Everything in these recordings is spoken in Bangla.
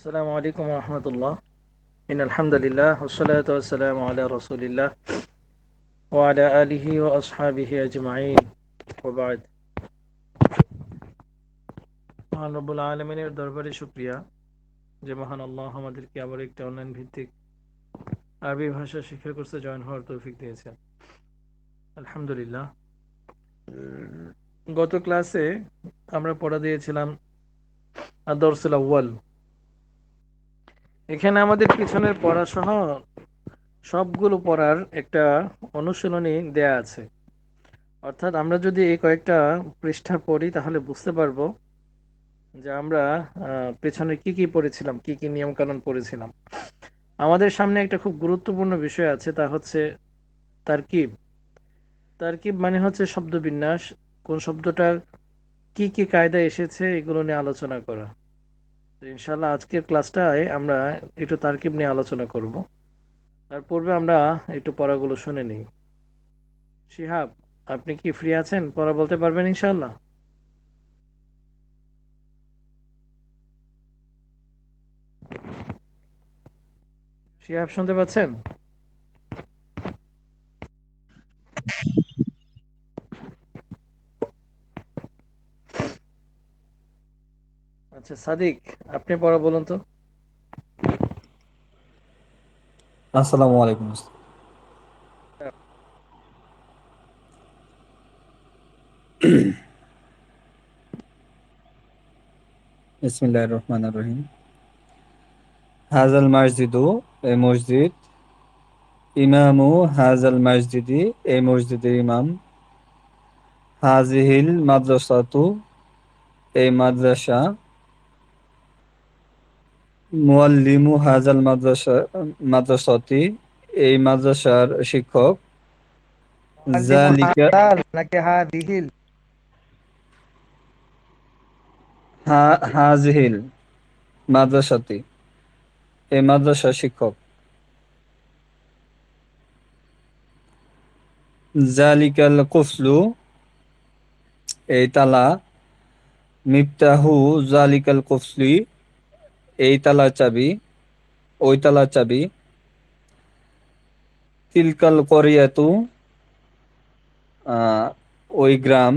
السلام عليكم ورحمة الله إن الحمد لله والصلاة والسلام على رسول الله وعلى آله وأصحابه أجمعين وبعد মহান রব্বুল আলমিনের দরবারে শুক্রিয়া যে মহান আল্লাহ আমাদেরকে আবার একটা অনলাইন ভিত্তিক আরবি ভাষা শিক্ষা কোর্সে জয়েন হওয়ার তৌফিক দিয়েছেন আলহামদুলিল্লাহ উম, গত ক্লাসে আমরা পড়া দিয়েছিলাম আদর্সুল আউ্য়াল এখানে আমাদের পিছনের পড়া সহ সবগুলো পড়ার একটা অনুশীলনী দেয়া আছে। অর্থাৎ আমরা যদি এই কয়েকটা পৃষ্ঠা পড়ি, তাহলে বুঝতে পারব যে আমরা পেছনে কি কি পড়েছিলাম, কি কি নিয়ম কানুন পড়েছিলাম। আমাদের সামনে একটা খুব গুরুত্বপূর্ণ বিষয় আছে, তা হচ্ছে তারকিব। তারকিব মানে হচ্ছে শব্দবিন্যাস। কোন শব্দটা কি কি কায়দায় এসেছে, এগুলো নিয়ে আলোচনা করা। ইনশাল্লাহ আজকের ক্লাসটায় আমরা একটু তারকিব নিয়ে আলোচনা করব। তার পূর্বে আমরা একটু পড়াগুলো শুনে নিই। শিহাব, আপনি কি ফ্রি আছেন? পড়া বলতে পারবেন ইনশাল্লাহ শিহাব, শুনতে পাচ্ছেন? আচ্ছা সাদিক আপনি পড়া বলুন তো। আসসালামু আলাইকুম বিসমিল্লাহির রহমানির রহিম। হাজাল মসজিদু এই মসজিদ। ইমামু হাজাল মসজিদি এই মসজিদের ইমাম। হাজিহিল মাদ্রাসাতু এই মাদ্রাসা। মুয়াল্লিমু হাজাল মাদ্রাসা মাদ্রাসাতি এই মাদ্রাসার শিক্ষক জালিকা নাকি হাদিহিল? হা- হাজিহিল মাদ্রাসাতি এই মাদ্রাসার শিক্ষক। জালিকাল কুফলু এই তালা মিফতাহু জালিকাল কুফলি এই তালা চাবি, ওই তালা চাবি। তিলকাল করিয়াতু ওই গ্রাম।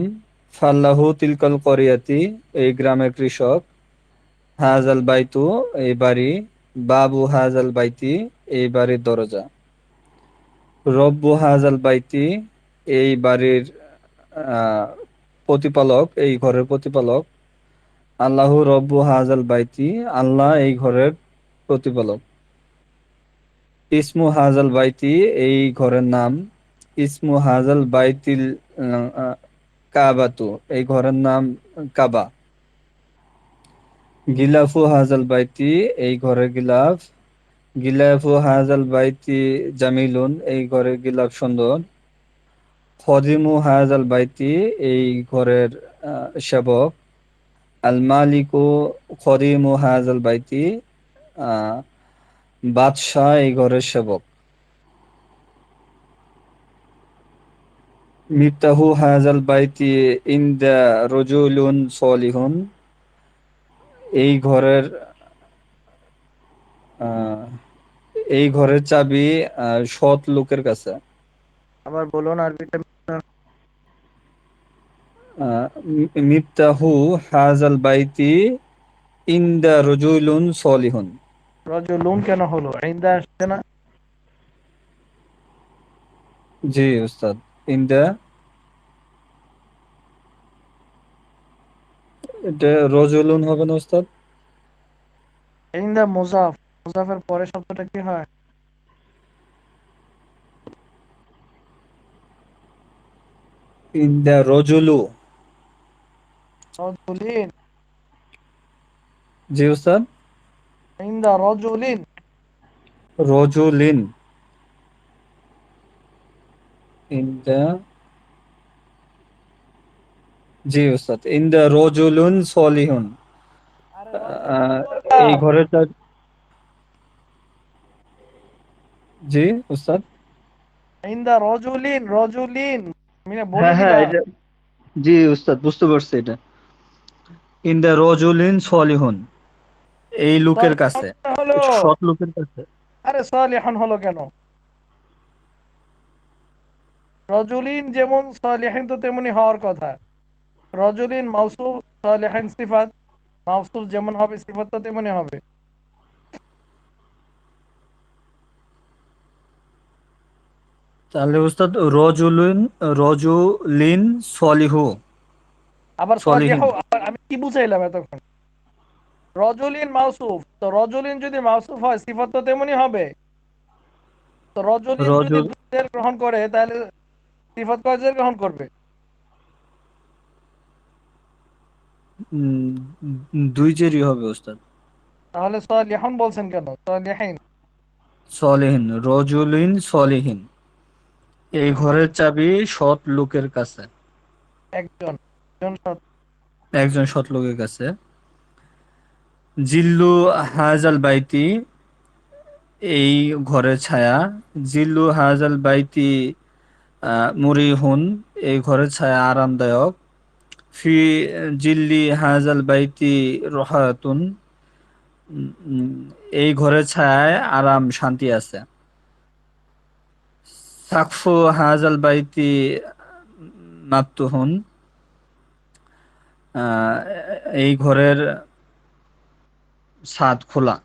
ফাল্লাহু তিলকাল করিয়াতি, এই গ্রামের কৃষক। হাজাল বাইতু, এই বাড়ি। বাবু হাজাল বাইতি, এই বাড়ির দরজা। রব্বু হাজাল বাইতি, এই বাড়ির প্রতিপালক, এই ঘরের প্রতিপালক। আল্লাহু রব্বু হাজাল বাইতি, আল্লাহ এই ঘরের প্রতিপালক। ইসমু হাজাল বাইতি এই ঘরের নাম। ইসমু হাজাল বাইতিল কাবাতু, এই ঘরের নাম কাবা। গিলাফু হাজাল বাইতি, এই ঘরের গিলাফ। গিলাফু হাজাল বাইতি জামিলুন, এই ঘরের গিলাফ সুন্দর। খদিমু হাজাল বাইতি, এই ঘরের সেবক। আল মালিকু খদিমু হাজাল বাইতি বাদশাহ এই ঘরের সেবক। মিফতাহু হাজাল বাইতি ইনদা রজুলুন সলিহুন, এই ঘরের এই ঘরের চাবি সৎ লোকের কাছে। আবার বলুন আরবিটা মিফতাহু হাজাল বাইতি ইনদা রজুলুন সলিহুন। রজুলুন কেন হলো? ইন্দা আসছে না? জি উস্তাদ। ইনদা এটা রজুলুন হবে না উস্তাদ? ইন্দা মুজাফ। মুজাফের পরে শব্দটা কি হয়? ইনদা রজুলু। রজুলিন জি উস্তাদ? ইন্দা রজুলিন রজুলিন ইনদা জি উস্তাদ। ইনদা রজুলুন সলিহুন এই ঘরের চাবি জি উস্তাদ? ইন্দা রজুলিন রজুলিন মিনা বলে হ্যাঁ হ্যাঁ জি উস্তাদ বুঝতে পারছি এটা। ইন দ্য রজুলিন সলিহুন। এই লোকের কাছে। সৎ লোকের কাছে। আরে সালিহান হলো কেন? রজুলিন যেমন সালিহিন তো তেমনি হওয়ার কথা। রজুলিন মাউসুফ সালিহিন সিফাত। মাউসুফ যেমন হবে সিফাত তো তেমনি হবে। তাহলে উস্তাদ রজুলিন রজুলিন সলিহু। আবার। আমি কি বুঝাইলাম এতক্ষণ? রজুলিন মাউসুফ। তো রজুলিন যদি মাউসুফ হয় সিফাত তো তেমনি হবে। তো রজুলিন যদি গ্রহণ করে তাহলে সিফাত কয়জের গ্রহণ করবে? দুই চেরি হবে উস্তাদ তাহলে সলিহন বলছেন কেন? সলিহিন। সলিহীন রজুলিন সলিহীন। এই ঘরের চাবি সৎ লোকের কাছে। একজন। একজন সৎ- লোকের কাছে। জিল্লু হাজাল বাইতি এই ঘরের ছায়া। জিল্লু হাজাল বাইতি আহ, মুরিহুন এই ঘরের ছায়া আরামদায়ক। ফি জিল্লি হাজাল বাইতি রহাতুন এই ঘরের ছায়ায় আরাম শান্তি আছে। সাকফু হাজাল বাইতি মাতুহুন আহ, এই ঘরের ছাদ খোলা।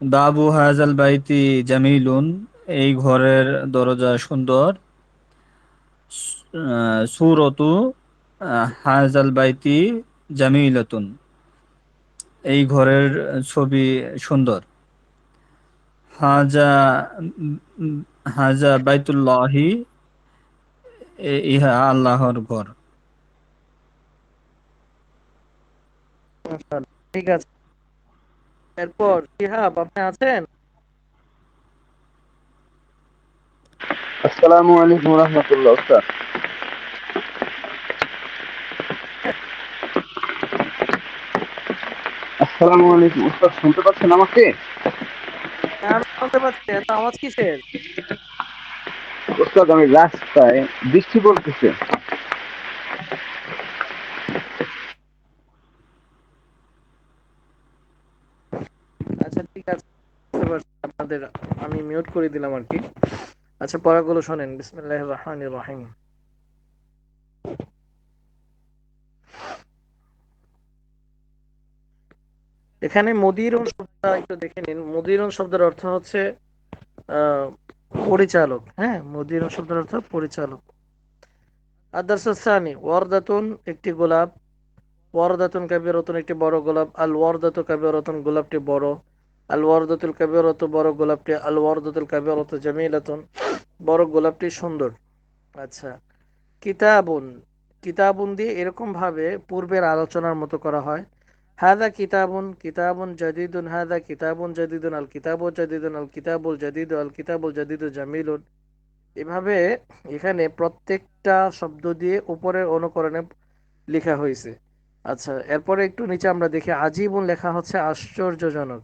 বাবু হাজাল বাইতি জামিলুন, এই ঘরের দরজা সুন্দর। সুরতু হাজাল বাইতি জামিলতুন, এই ঘরের ছবি সুন্দর। হাজা হাজা বাইতুল্লাহি ইহা আল্লাহর ঘর। ঠিক আছে। এরপর শিহাব আপনি আছেন? আসসালামু আলাইকুম রহমতুল্লাহ উস্তাদ আসসালামু আলাইকুম শুনতে পাচ্ছেন আমাকে? হ্যাঁ, শুনতে আওয়াজ কিসের? উস্তাদ আমি রাস্তায় বৃষ্টি পড়তেছে আচ্ছা ঠিক আছে বুঝতে পারছি আপনাদের আমি মিউট করে দিলাম আর কি। আচ্ছা পড়াগুলো শোনেন। বিসমিল্লাহির রহমানির রহিম। এখানে মুদিরুন শব্দটা একটু দেখে নিন। মুদিরুন শব্দের অর্থ হচ্ছে পরিচালক। হ্যাঁ মুদিরুন শব্দের অর্থ পরিচালক। আদারসানি ওয়ারদাতুন একটি গোলাপ। ওয়ারদাতুন কাবিরতুন একটি বড় গোলাপ। আল ওয়ারদাতু কাবিরতুন গোলাপটি বড়। আল ওয়ারদাতুল কাবিরতু, বড় গোলাপটি আল ওয়ারদাতুল কাবিরতু জামিলাতুন। বড় গোলাপটি সুন্দর। আচ্ছা কিতাবুন। কিতাবুন দিয়ে এরকম ভাবে পূর্বের আলোচনার মতো করা হয়। হাদা কিতাবুন কিতাবুন জাদিদুন হাদা কিতাবুন জাদিদুন, আল কিতাবু জাদিদুন, আল কিতাবুল জাদিদু, আল কিতাবুল জাদিদু জামিলুন। এভাবে এখানে প্রত্যেকটা শব্দ দিয়ে উপরের অনুকরণে লেখা হয়েছে। আচ্ছা এরপরে একটু নিচে আমরা দেখি। আজীবন লেখা হচ্ছে আশ্চর্যজনক।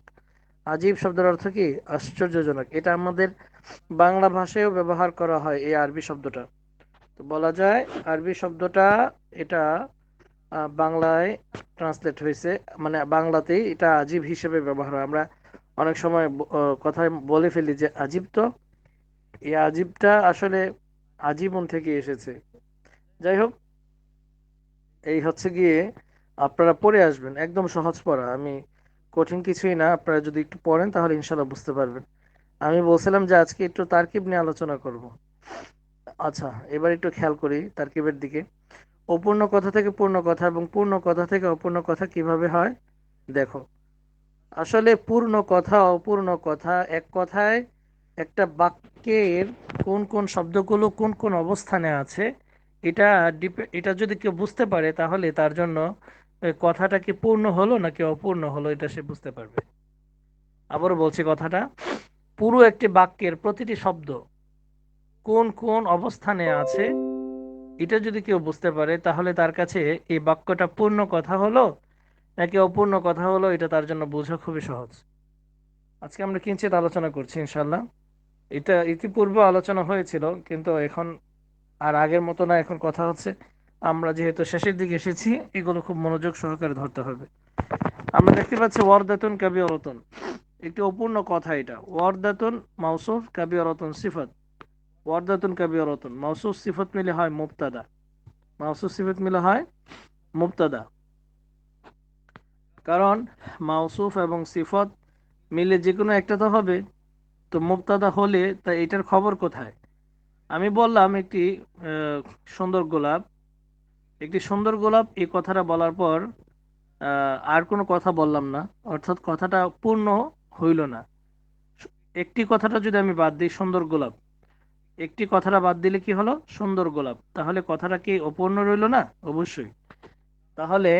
আজীব শব্দের অর্থ কি? আশ্চর্যজনক। এটা আমাদের বাংলা ভাষায়ও ব্যবহার করা হয় এই আরবি শব্দটা। তো বলা যায় আরবি শব্দটা এটা বাংলায় ট্রান্সলেট হয়েছে। মানে বাংলাতেই এটা আজীব হিসেবে ব্যবহার হয়। আমরা অনেক সময় কথায় বলে ফেলি যে আজীব তো। এই আজীবটা আসলে আজীবন থেকে এসেছে। যাই হোক, এই হচ্ছে গিয়ে আপনারা পড়ে আসবেন। একদম সহজ পড়া। আমি কঠিন কিছুই না, আপনারা যদি একটু পড়েন তাহলে ইনশাল্লাহ বুঝতে পারবেন। আমি বলছিলাম যে আজকে একটু তারকিব নিয়ে আলোচনা করব। আচ্ছা এবার একটু খেয়াল করি তারকিবের দিকে। অপূর্ণ কথা থেকে পূর্ণ কথা এবং পূর্ণ কথা থেকে অপূর্ণ কথা কীভাবে হয়? দেখো, আসলে পূর্ণ কথা, অপূর্ণ কথা এক কথায় একটা বাক্যের কোন কোন শব্দগুলো কোন কোন অবস্থানে আছে, এটা ডিপে, এটা যদি কেউ বুঝতে পারে তাহলে তার জন্য কথাটা কি পূর্ণ হলো নাকি অপূর্ণ হলো এটা সে বুঝতে পারবে। আবারও বলছি কথাটা। পুরো একটি বাক্যের প্রতিটি শব্দ কোন কোন অবস্থানে আছে, এটা যদি কেউ বুঝতে পারে, তাহলে তার কাছে এই বাক্যটা পূর্ণ কথা হলো নাকি অপূর্ণ কথা হলো, এটা তার জন্য বোঝা খুবই সহজ। আজকে আমরা কিঞ্চিত আলোচনা করছি ইনশাল্লাহ এটা ইতিপূর্বে আলোচনা হয়েছিল, কিন্তু এখন আর আগের মতো না, এখন কথা হচ্ছে। আমরা যেহেতু শেষের দিকে এসেছি, এগুলো খুব মনোযোগ সহকারে ধরতে হবে। আমরা দেখতে পাচ্ছি ওয়ারদাতুন কাবিয়রতুন। একটি অপূর্ণ কথা এটা। ওয়ারদাতুন মাউসুফ কাবিয়রতুন সিফত। ওয়ারদাতুন কাবিয়রতুন। মাউসুফ সিফত মিলে হয় মুবতাদা। মাউসুফ সিফত মিলে হয় মুবতাদা। কারণ মাউসুফ এবং সিফত মিলে যে কোনো একটা তো হবে। তো মুবতাদা হলে তা এটার খবর কোথায়? আমি বললাম একটি সুন্দর গোলাপ। একটি সুন্দর গোলাপ এই কথাটা বলার পর আর কোনো কথা বললাম না। অর্থাৎ কথাটা পূর্ণ হইল না। একটি কথাটা যদি আমি বাদ দিই, সুন্দর গোলাপ। একটি কথাটা বাদ দিলে কি হলো? সুন্দর গোলাপ। তাহলে কথাটা কি অপূর্ণ রইল না? অবশ্যই। তাহলে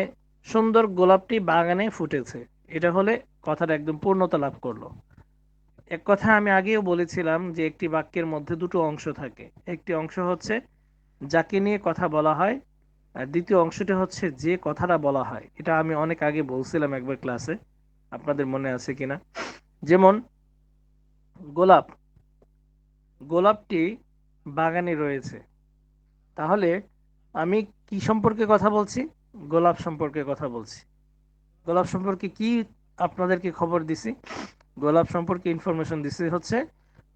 সুন্দর গোলাপটি বাগানে ফুটেছে। এটা হলে কথাটা একদম পূর্ণতা লাভ করল। এক কথা আমি আগেও বলেছিলাম যে একটি বাক্যের মধ্যে দুটো অংশ থাকে। একটি অংশ হচ্ছে, যাকে নিয়ে কথা বলা হয় আর দ্বিতীয় অংশটি হচ্ছে যে কথাটা বলা হয়। এটা আমি অনেক আগে বলছিলাম একবার ক্লাসে। আপনাদের মনে আছে কিনা? যেমন, গোলাপ। গোলাপটি বাগানে রয়েছে। তাহলে আমি কি সম্পর্কে কথা বলছি? গোলাপ সম্পর্কে কথা বলছি। গোলাপ সম্পর্কে কি আপনাদেরকে খবর দিছি? গোলাপ সম্পর্কে ইনফরমেশন দিছি হচ্ছে,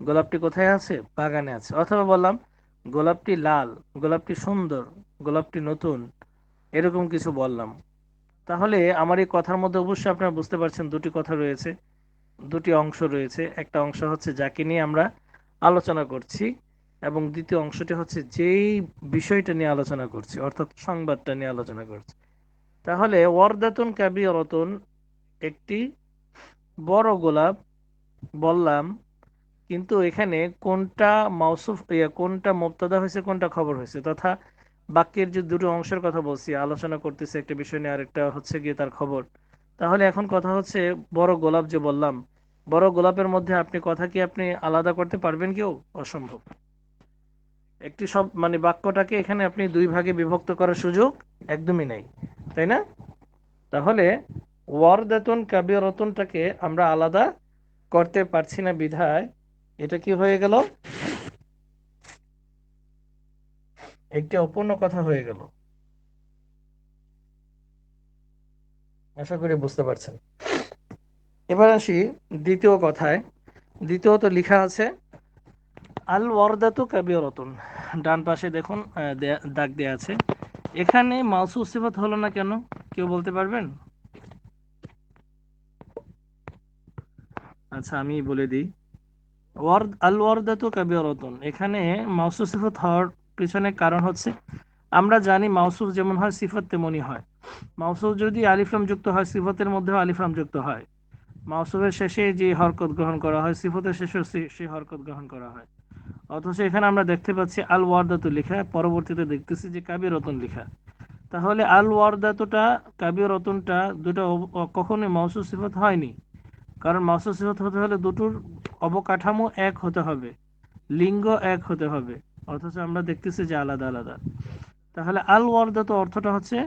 গোলাপটি কোথায় আছে? বাগানে আছে। অথবা বললাম, গোলাপটি লাল, গোলাপটি সুন্দর গোলাপটি নতুন, এরকম কিছু বললাম। তাহলে আমার এই কথার মধ্যে অবশ্যই আপনারা বুঝতে পারছেন দুটি কথা রয়েছে, দুটি অংশ রয়েছে। একটা অংশ হচ্ছে যাকে নিয়ে আমরা আলোচনা করছি এবং দ্বিতীয় অংশটি হচ্ছে যেই বিষয়টা নিয়ে আলোচনা করছি, অর্থাৎ সংবাদটা নিয়ে আলোচনা করছি। তাহলে ওয়ারদাতুন কাবিয়রতুন একটি বড় গোলাপ বললাম, কিন্তু এখানে কোনটা মাউসুফ কোনটা মুবতাদা হয়েছে, কোনটা খবর হয়েছে, তথা বাক্যের যে দুটো অংশের কথা বলছি, আলোচনা করতেছে একটা বিষয় নিয়ে, আরেকটা হচ্ছে গিয়ে তার খবর। তাহলে এখন কথা হচ্ছে বড় গোলাপ যে বললাম, বড় গোলাপের মধ্যে আপনি কথা কি আপনি আলাদা করতে পারবেন কেউ অসম্ভব। একটি সব মানে বাক্যটাকে এখানে আপনি দুই ভাগে বিভক্ত করার সুযোগ একদমই নেই, তাই না? তাহলে ওয়ারদাতুন কাবিয়রতুনটাকে আমরা আলাদা করতে পারছি না বিধায়, এটা কি হয়ে গেল? একটি অপূর্ণ কথা হয়ে গেল। আশা করি বুঝতে পারছেন। এবার আসি দ্বিতীয় কথায়। দ্বিতীয়ত লেখা আছে, আল ওয়ারদাতু কাবিয়রতুন ডান পাশে দেখুন দাগ দেয়া আছে। এখানে মাউসুফ সিফাত হলো না কেন? কেউ বলতে পারবেন? আচ্ছা আমি বলে দিই। ওয়ার্দ আল ওয়ারদাতু কাবিয়রতুন এখানে মাউসুফ সিফাত হওয়ার পিছনে কারণ হচ্ছে, আমরা জানি মাউসুফ যেমন হয়, সিফত তেমনই হয়। মাউসুফ যদি আলিফলাম যুক্ত হয়, সিফতের মধ্যেও আলিফলাম যুক্ত হয়। মাউসুফের শেষে যে হরকত গ্রহণ করা হয়, সিফতের শেষে সেই হরকত গ্রহণ করা হয়। অথচ এখানে আমরা দেখতে পাচ্ছি আল ওয়ারদাতু লেখা, পরবর্তীতে দেখতেছি যে কাবি রতন লেখা। তাহলে আল ওয়ারদাতুটা কাবি রতনটা দুটো কখনোই মাউসুফ সিফত হয়নি। কারণ মাউসুফ সিফত হতে হলে দুটোর অবকাঠামো এক হতে হবে, লিঙ্গ এক হতে হবে। অথচ আমরা দেখতেছি যে আলাদা আলাদা। তাহলে আল ওয়ারদাতু অর্থটা হচ্ছে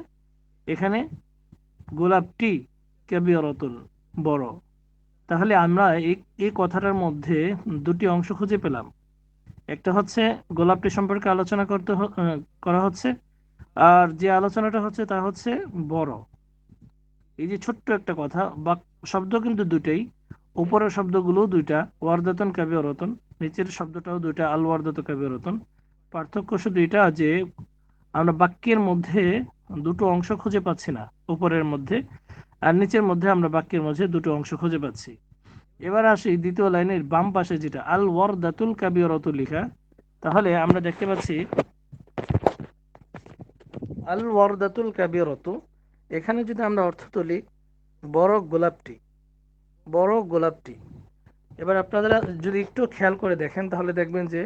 এখানে গোলাপটি কাবি রতন বড়। তাহলে আমরা এই কথাটার মধ্যে দুটি অংশ খুঁজে পেলাম। একটা হচ্ছে গোলাপটি সম্পর্কে আলোচনা করতে করা হচ্ছে, আর যে আলোচনাটা হচ্ছে তা হচ্ছে বড়। এই যে ছোট্ট একটা কথা বা শব্দ কিন্তু দুটেই উপরের শব্দগুলো দুইটা, ওয়ারদাতন কাবি রতন নিচের শব্দটাও দুইটা, আল ওয়ারদাত কাবি রতন পার্থক্য শুধু এটা যে, আমরা বাক্যের মধ্যে দুটো অংশ খুঁজে পাচ্ছি না, উপরের মধ্যে, আর নিচের মধ্যে আমরা বাক্যের মধ্যে দুটো অংশ খুঁজে পাচ্ছি। এবার আসি দ্বিতীয় লাইনের বাম পাশে যেটা, আল ওয়ারদাতুল কাবিয়রত লেখা। তাহলে আমরা দেখতে পাচ্ছি, আল ওয়ারদাতুল কাবিয়রত এখানে যদি আমরা অর্থ তুলি, বড় গোলাপটি। বড় গোলাপটি। এবার আপনারা যদি একটু খেয়াল করে দেখেন, তাহলে দেখবেন যে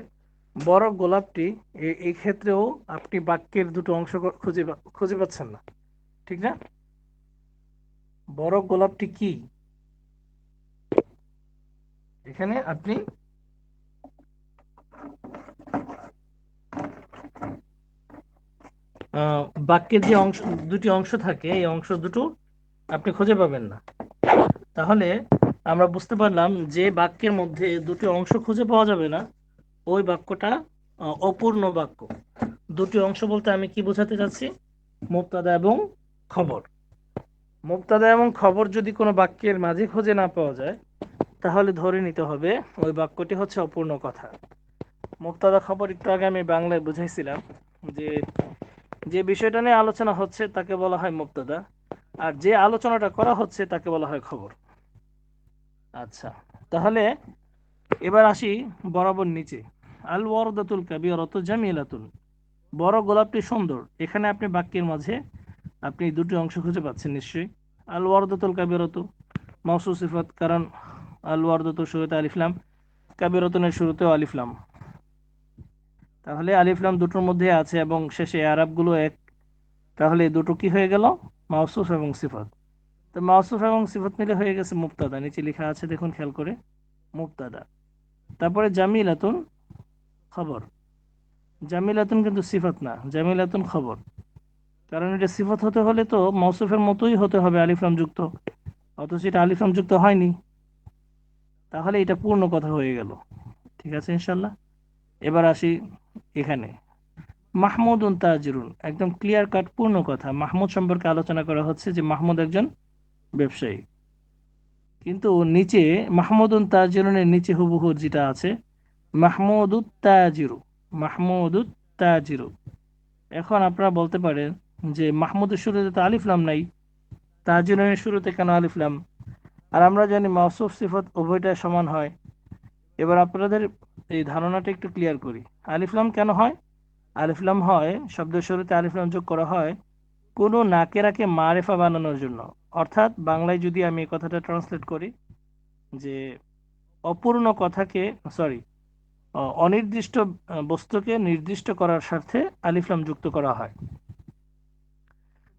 বড় গোলাপটি এই ক্ষেত্রেও আপনি বাক্যের দুটো অংশ খুঁজে খুঁজে পাচ্ছেন না। ঠিক না? বড় গোলাপটি কি? এখানে আপনি বাক্যের যে অংশ, দুটি অংশ থাকে, এই অংশ দুটো আপনি খুঁজে পাবেন না। তাহলে আমরা বুঝতে পারলাম যে বাক্যের মধ্যে দুটি অংশ খুঁজে পাওয়া যাবে না। ওই বাক্যটা অপূর্ণ বাক্য। দুটি অংশ বলতে আমি কি বোঝাতে চাচ্ছি মুক্তাদা এবং খবর। মুক্তাদা এবং খবর যদি কোনো বাক্যের মাঝে খুঁজে না পাওয়া যায়, তাহলে ধরে নিতে হবে ওই বাক্যটি হচ্ছে অপূর্ণ কথা। মুক্তাদা খবর একটু আগে আমি বাংলায় বুঝাইছিলাম যে যে বিষয়টা নিয়ে আলোচনা হচ্ছে তাকে বলা হয় মুক্তাদা আর যে আলোচনাটা করা হচ্ছে তাকে বলা হয় খবর। আচ্ছা তাহলে এবার আসি বরাবর নিচে। আল ওয়ারদাতুল কাবিরত জামিলাতুন। বড় গোলাপটি সুন্দর। এখানে আপনি বাক্যের মাঝে আপনি দুটি অংশ খুঁজে পাচ্ছেন নিশ্চয়ই। আল ওয়ারদাতুল কাবিরত মাউসু সিফাত, কারণ আল ওয়ারদাতুর শুরুতে আলিফলাম কাবিরতনের শুরুতেও আলিফলাম তাহলে আলিফলাম দুটোর মধ্যে আছে এবং শেষে আরবগুলো এক। তাহলে দুটো কি হয়ে গেল? মাউসুফ এবং সিফাত। তো মাউসুফ এবং সিফত মিলে হয়ে গেছে মুক্তাদা নিচে লেখা আছে, দেখুন খেয়াল করে মুক্তাদা তারপরে জামিলাতুন খবর। জামিলাতুন কিন্তু সিফত না, জামিলাতুন খবর। কারণ এটা সিফাত হতে হলে তো মৌসুফের মতোই হতে হবে আলিফলাম যুক্ত। অথচ এটা আলিফলাম যুক্ত হয়নি। তাহলে এটা পূর্ণ কথা হয়ে গেল। ঠিক আছে ইনশাল্লাহ এবার আসি এখানে। মাহমুদুন তাজিরুন, একদম ক্লিয়ার কাট পূর্ণ কথা। মাহমুদ সম্পর্কে আলোচনা করা হচ্ছে যে মাহমুদ একজন ব্যবসায়ী। কিন্তু নিচে মাহমুদুন তাজিরুনের নিচে হুবহু যেটা আছে, মাহমুদুত তাজিরু মাহমুদুত তাজিরু। এখন আপনারা বলতে পারেন যে মাহমুদের শুরুতে তো আলিফলাম নাই, তাজিরুনের শুরুতে কেন আলিফলাম আর আমরা জানি মাউসুফ সিফত উভয়টা সমান হয়। এবার আপনাদের এই ধারণাটা একটু ক্লিয়ার করি। আলিফলাম কেন হয়? আলিফলাম হয়, শব্দের শুরুতে আলিফলাম যোগ করা হয় কোনো নাকেরাকে মারেফা বানানোর জন্য। অর্থাৎ বাংলায় যদি আমি এই কথাটা ট্রান্সলেট করি, যে অপূর্ণ কথাকে সরি অনির্দিষ্ট বস্তুকে নির্দিষ্ট করার স্বার্থে আলিফলাম যুক্ত করা হয়।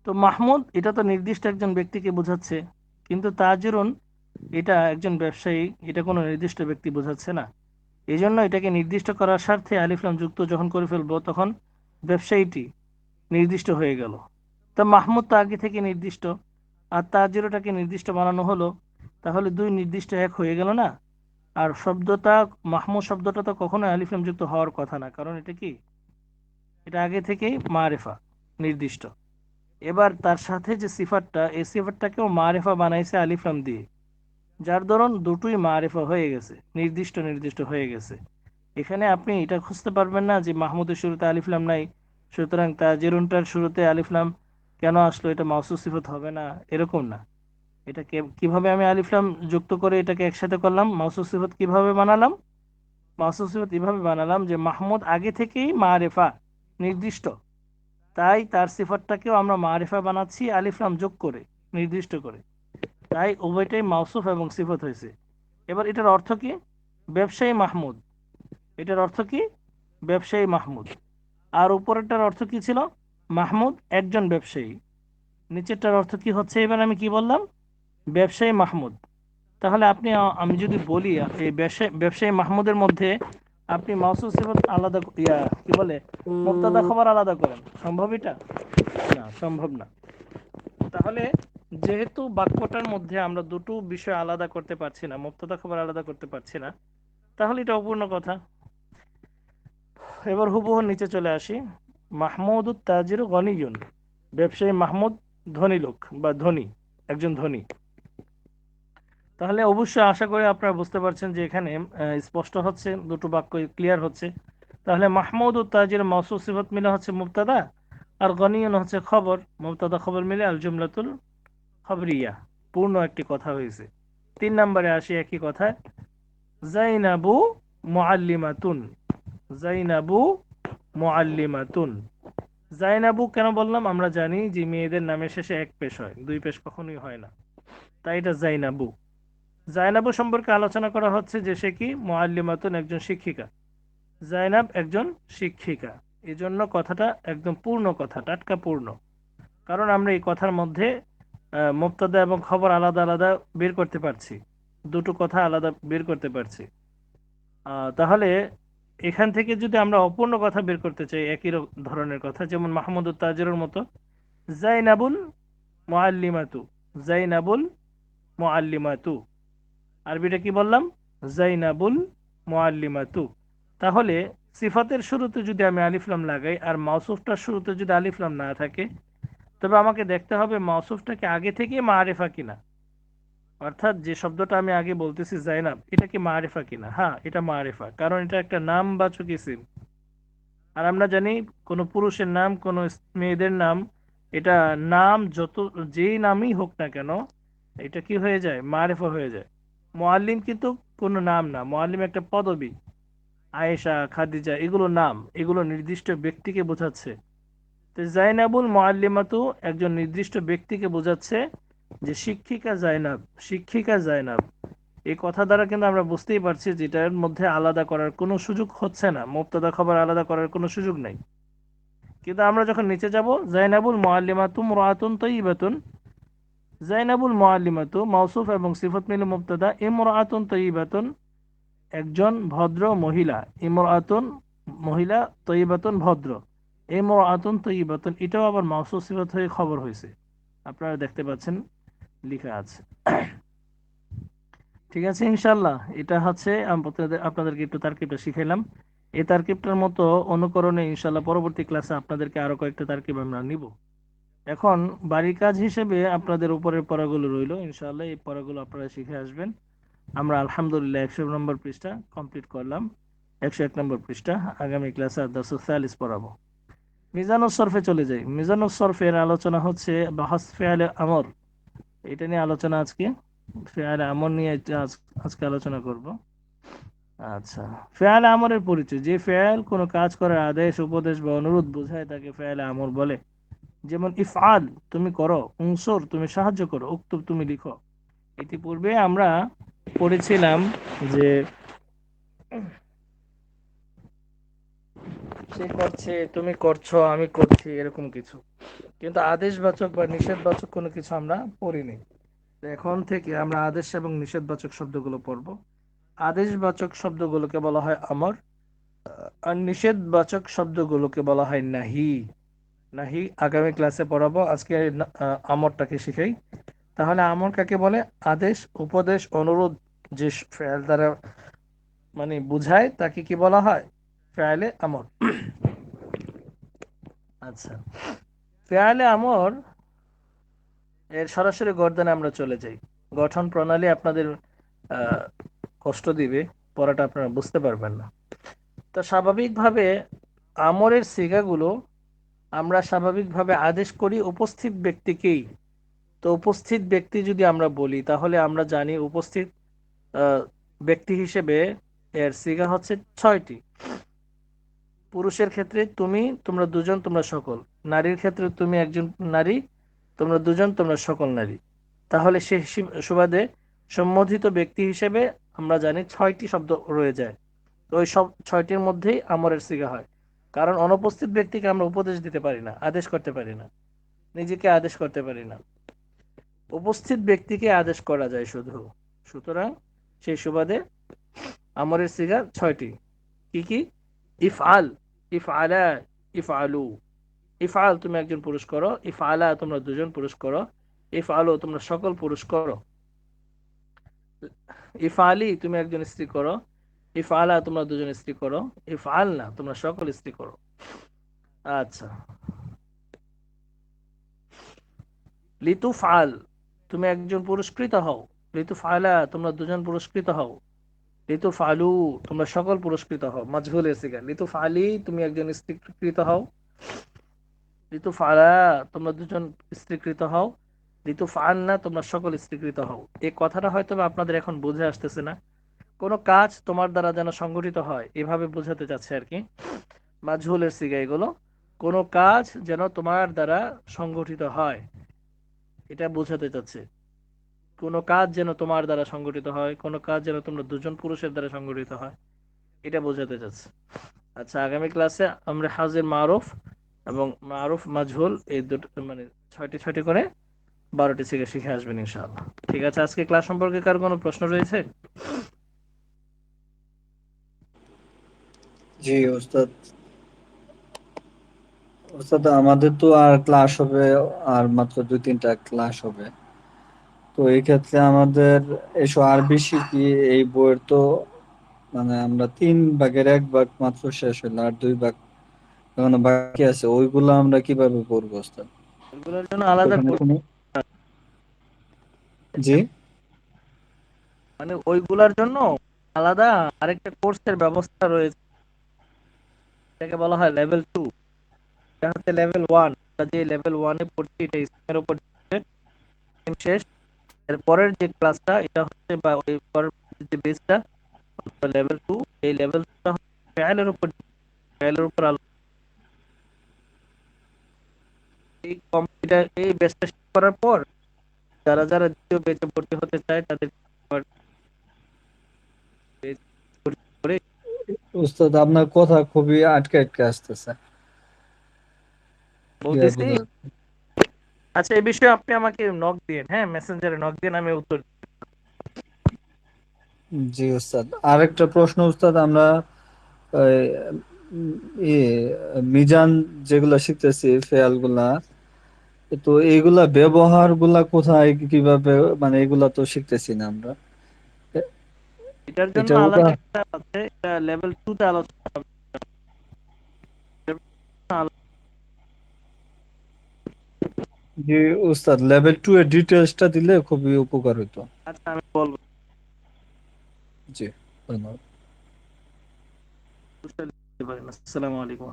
তো মাহমুদ, এটা তো নির্দিষ্ট একজন ব্যক্তিকে বোঝাচ্ছে, কিন্তু তাজিরুন এটা একজন ব্যবসায়ী, এটা কোনো নির্দিষ্ট ব্যক্তি বোঝাচ্ছে না। এই জন্য এটাকে নির্দিষ্ট করার স্বার্থে আলিফলাম যুক্ত যখন করে ফেলব, তখন ব্যবসায়ীটি নির্দিষ্ট হয়ে গেল। তা মাহমুদ তো আগে থেকে নির্দিষ্ট আর তাজিরোটাকে নির্দিষ্ট বানানো হলো, তাহলে দুই নির্দিষ্ট এক হয়ে গেল না? আর শব্দটা, মাহমুদ শব্দটা তো কখনোই আলিফলাম যুক্ত হওয়ার কথা না, কারণ এটা কি? এটা আগে থেকেই মারেফা নির্দিষ্ট। এবার তার সাথে যে সিফারটা এই সিফারটাকেও মারেফা বানাইছে আলিফলাম দিয়ে। যার দরুন দুটোই মারেফা হয়ে গেছে, নির্দিষ্ট নির্দিষ্ট হয়ে গেছে। এখানে আপনি এটা খুঁজতে পারবেন না যে মাহমুদের শুরুতে আলিফলাম নাই, সুতরাং তাজিরুনটার শুরুতে আলিফলাম কেন আসলো? এটা মাউসুস সিফত হবে না? এরকম না। এটা কীভাবে আমি আলিফলাম যুক্ত করে এটাকে একসাথে করলাম? মাউসুস সিফত কীভাবে বানালাম? মাউসুস সিফত এভাবে বানালাম যে মাহমুদ আগে থেকেই মা মারেফা নির্দিষ্ট। তাই তার সিফাতটাকেও আমরা মারেফা বানাচ্ছি আলিফলাম যোগ করে, নির্দিষ্ট করে। তাই উভয়টাই মাউসুফ এবং সিফত হয়েছে। এবার এটার অর্থ কি? ব্যবসায়ী মাহমুদ। এটার অর্থ কি? ব্যবসায়ী মাহমুদ। আর উপরেরটার অর্থ কি ছিল? মাহমুদ একজন ব্যবসায়ী। নিচেরটার অর্থ কি হচ্ছে? এবার আমি কি বললাম? ব্যবসায়ী মাহমুদ। তাহলে আপনি, আমি যদি বলি, এই ব্যবসায়ী মাহমুদের মধ্যে আপনি মাউসুফ সিফত আলাদা ইয়া, কি বলে? মুক্তাদা খবর আলাদা করেন। সম্ভব এটা? না, সম্ভব না। তাহলে যেহেতু বাক্যটার মধ্যে আমরা দুটো বিষয় আলাদা করতে পারছি না মুক্তদা খবর আলাদা করতে পারছি না, তাহলে এটা অপূর্ণ কথা। এবার হুবহু নিচে চলে আসি। মাহমুদ তাজির গনিয়ন ব্যবসায়ী মাহমুদ ধনী লোক বা ধনী, একজন ধনী। তাহলে অবশ্যই আশা করি আপনারা বুঝতে পারছেন যে এখানে স্পষ্ট হচ্ছে, দুটো বাক্য ক্লিয়ার হচ্ছে। তাহলে মাহমুদ ও তাজির মাসুদ সিফত মিলে হচ্ছে মুবতাদা আর গনিয়ন হচ্ছে খবর। মুবতাদা খবর মিলে আল জুমলাতুল খবরিয়া। পূর্ণ একটি কথা হয়েছে। তিন নম্বরে আসি একই কথা জাইনাবু মুআল্লিমাতুন। জাইনাবু মুআল্লিমাতুন। জাইনাবু কেন বললাম? আমরা জানি যে মেয়েদের নামের শেষে এক পেশ হয় দুই পেশ কখনোই হয় না। তাই এটা জাইনাবু। জাইনাবু সম্পর্কে আলোচনা করা হচ্ছে যে সে কি? মুআল্লিমাতুন একজন শিক্ষিকা। জাইনাব একজন শিক্ষিকা। এই জন্য কথাটা একদম পূর্ণ কথা টাটকা পূর্ণ। কারণ আমরা এই কথার মধ্যে আহ, এবং খবর আলাদা আলাদা বের করতে পারছি। দুটো কথা আলাদা বের করতে পারছি। তাহলে এখান থেকে যদি আমরা অপূর্ণ কথা বের করতে চাই, একই ধরনের কথা, যেমন মাহমুদ তাজের মতো, জাইনাবুল মুআল্লিমাতু জাইনাবুল মুআল্লিমাতু। আরবিটা কি বললাম? জাইনাবুল মুআল্লিমাতু। তাহলে সিফাতের শুরুতে যদি আমি আলিফলাম লাগাই আর মাউসুফটার শুরুতে যদি আলিফলাম না থাকে, তবে আমাকে দেখতে হবে মৌসুফটাকে আগে থেকে মারেফা কিনা। অর্থাৎ যে শব্দটা আমি আগে বলতেছি জাইনাব, এটা কি মারেফা কিনা? হ্যাঁ এটা মারেফা, কারণ এটা একটা নাম বাচক ইসিম। আর আমরা জানি কোনো পুরুষের নাম, কোনো মেয়েদের নাম, এটা নাম যত, যেই নামই হোক না কেন, এটা কি হয়ে যায়? মারেফা হয়ে যায়। মোয়াল্লিম কিন্তু কোনো নাম না মোয়াল্লিম একটা পদবি। আয়েশা, খাদিজা, এগুলো নাম, এগুলো নির্দিষ্ট ব্যক্তিকে বোঝাচ্ছে। তো জাইনাবুল মোয়াল্লিমাতু একজন নির্দিষ্ট ব্যক্তিকে বোঝাচ্ছে যে শিক্ষিকা জাইনাব শিক্ষিকা জাইনাব এই কথা দ্বারা কিন্তু আমরা বুঝতেই পারছি যে এটার মধ্যে আলাদা করার কোনো সুযোগ হচ্ছে না মুক্তদা খবর আলাদা করার কোনো সুযোগ নেই। কিন্তু আমরা যখন নিচে যাব, জাইনাবুল মোয়াল্লিমাতু মুরাতুন তৈবাতুন জাইনাবুল মোয়াল্লিমাতু মাউসুফ এবং সিফত মিল মুক্তদা ইমরাতুন তৈবাতুন একজন ভদ্র মহিলা, ইমরাতুন মহিলা তৈবাতুন ভদ্র, ইমরাতুন তৈবাতুন এটাও আবার মাউসুফ সিফত হয়ে খবর হয়েছে। আপনারা দেখতে পাচ্ছেন লেখা আছে। ঠিক আছে ইনশাল্লাহ এটা হচ্ছে আপনাদের, আপনাদেরকে একটু তারকিবটা শিখাইলাম। এই তারকিবটার মতো অনুকরণে ইনশাল্লাহ পরবর্তী ক্লাসে আপনাদেরকে আরও কয়েকটা তারকিব আমরা নিব। এখন, বাড়ির কাজ হিসেবে আপনাদের উপরের পড়াগুলো রইল। ইনশাল্লাহ এই পড়াগুলো আপনারা শিখে আসবেন। আমরা আলহামদুলিল্লাহ একশো নম্বর পৃষ্ঠা কমপ্লিট করলাম। একশো এক নম্বর পৃষ্ঠা, আগামী ক্লাসে দশশো চাল্লিশ পড়াবো। মিজানুস সরফে চলে যাই। মিজানুস সরফের আলোচনা হচ্ছে বাহাস ফেয়ালে আমর এটা নিয়ে আলোচনা আজকে। ফেয়ালে আমর নিয়ে আজ- আজকে আলোচনা করব। আচ্ছা ফেয়ালে আমরের পরিচয়। যে ফেয়াল কোনো কাজ করার আদেশ, উপদেশ বা অনুরোধ বোঝায়, তাকে ফেয়ালে আমর বলে। যেমন, ইফআল তুমি করো, উনসর তুমি সাহায্য করো, উক্তুব তুমি লিখো। ইতিপূর্বে আমরা পড়েছিলাম যে সে করছে তুমি করছ, আমি করছি, এরকম কিছু। কিন্তু আদেশবাচক বা নিষেধবাচক কোনো কিছু আমরা পড়িনি। এখন থেকে আমরা আদেশ এবং নিষেধবাচক শব্দগুলো পড়ব। আদেশবাচক শব্দগুলোকে বলা হয় আমর, আর নিষেধবাচক শব্দগুলোকে বলা হয় নাহি। নাহি আগামী ক্লাসে পড়াবো, আজকে আমরটাকে শিখাই। তাহলে আমর কাকে বলে? আদেশ, উপদেশ, অনুরোধ, যে ফেল দ্বারা মানে বুঝায়, তাকে কি বলা হয়? ফেয়ালে আমর। আচ্ছা। ফেয়ালে আমর, এর সরাসরি গর্দানে আমরা চলে যাই। গঠন প্রণালী আপনাদের কষ্ট দিবে, পড়াটা আপনারা বুঝতে পারবেন না। তো স্বাভাবিকভাবে আমরের সিগাগুলো আমরা স্বাভাবিকভাবে আদেশ করি উপস্থিত ব্যক্তিকেই। তো উপস্থিত ব্যক্তি যদি আমরা বলি, তাহলে আমরা জানি উপস্থিত ব্যক্তি হিসেবে এর সিগা হচ্ছে ছয়টি। পুরুষের ক্ষেত্রে তুমি, তোমরা দুজন, তোমরা সকল। নারীর ক্ষেত্রে তুমি একজন নারী, তোমরা দুজন, তোমরা সকল নারী। তাহলে সে সুবাদে সম্বোধিত ব্যক্তি হিসেবে আমরা জানি ছয়টি শব্দ রয়ে যায়। তো ওই সব ছয়টির মধ্যেই আমরের সিগা হয়। কারণ অনুপস্থিত ব্যক্তিকে আমরা উপদেশ দিতে পারি না, আদেশ করতে পারি না। নিজেকে আদেশ করতে পারি না। উপস্থিত ব্যক্তিকে আদেশ করা যায় শুধু। সুতরাং সেই সুবাদে আমরের সিগা ছয়টি। কি কি? ইফ আল ইফ আলা ইফ আলু ইফ আল তুমি একজন পুরুষ করো তোমরা দুজন পুরুষ করো তোমরা সকল পুরুষ করো। ইফ আলি তুমি একজন স্ত্রী করো ইফ তোমরা দুজন স্ত্রী করো ইফ আল না, তোমরা সকল স্ত্রী করো। আচ্ছা। লিতুফ আল তুমি একজন পুরস্কৃত হও। লিতুফ আলা তোমরা দুজন পুরস্কৃত হও। লিতুফ আলু তোমরা সকল পুরস্কৃত হও। মাজহুল এসিগা লিতুফ আলী তুমি একজন স্ত্রীকৃত হও। লিতুফ আলা তোমরা দুজন স্ত্রীকৃত হও। লিতুফ আন্না তোমরা সকল স্ত্রীকৃত হও। এই কথাটা হয়তো আপনাদের এখন বুঝে আসতেছে না। কোনো কাজ তোমার দ্বারা যেন সংগঠিত হয়, এভাবে বোঝাতে চাচ্ছে আর কি। মাজহুলের সিগা এগুলো। কোনো কাজ যেন তোমার দ্বারা সংগঠিত হয়, এটা বোঝাতে চাচ্ছে। কোনো কাজ যেন তোমার দ্বারা সংগঠিত হয়, কোনো কাজ যেন তোমরা দুজন পুরুষের দ্বারা সংগঠিত হয়, এটা বোঝাতে চাচ্ছে। আচ্ছা আগামী ক্লাসে আমরা হাজির মারুফ এবং মারুফ মাজহুল এই দুটো মানে ছয়টি ছয়টি করে বারোটি থেকে শিখে আসবেন ইনশাআল্লাহ। ঠিক আছে, আজকে ক্লাস সম্পর্কে কার কোনো প্রশ্ন রয়েছে? জি, ওস্তাদ। ওস্তাদ, আমাদের তো আর ক্লাস হবে, আর মাত্র দুই তিনটা ক্লাস হবে। তো এই ক্ষেত্রে আমাদের এসো আরবি শিখি এই বইয়ের তো মানে আমরা তিন ভাগের এক ভাগ মাত্র শেষ হইল আর দুই ভাগ এখনও বাকি আছে ওইগুলো আমরা কীভাবে পড়ব ওস্তাদ? ওইগুলোর জন্য আলাদা জি? মানে ওইগুলার জন্য আলাদা আরেকটা কোর্সের ব্যবস্থা রয়েছে। এটাকে বলা হয় লেভেল টু এটা হচ্ছে লেভেল ওয়ান যে লেভেল ওয়ানে পড়ছি এটা উপর শেষ। এর পরের যে ক্লাসটা এটা হচ্ছে বা ওই পরের যে বেসটা লেভেল টু এই লেভেল টুটা ফ্যালের উপর ফ্যালের উপর আলো এই কম্পিউটার এই বেসটা শেষ করার পর যারা যারা দ্বিতীয় বেচে ভর্তি হতে চায় তাদের করে উস্তাদ আপনার কথা খুবই আটকে আটকে আসতেছে। বলতেছি ক্লিয়ার বোঝা আচ্ছা এই বিষয়ে আপনি আমাকে নক দিন হ্যাঁ মেসেঞ্জারে নক দিন আমি উত্তর দিই। জি উস্তাদ আরেকটা প্রশ্ন উস্তাদ আমরা এই, মিজান যেগুলা শিখতেছি ফেয়ালগুলা তো এইগুলা ব্যবহারগুলা কোথায় কীভাবে মানে এগুলা তো শিখতেছি না আমরা এটার জন্য আলাদা একটা আছে এটা লেভেল টু তে আলোচনা হবে। জি উস্তাদ লেভেল 2 এর ডিটেইলসটা দিলে খুবই উপকার হতো আচ্ছা আমি বলব। জি ধন্যবাদ। আসসালামু আলাইকুম।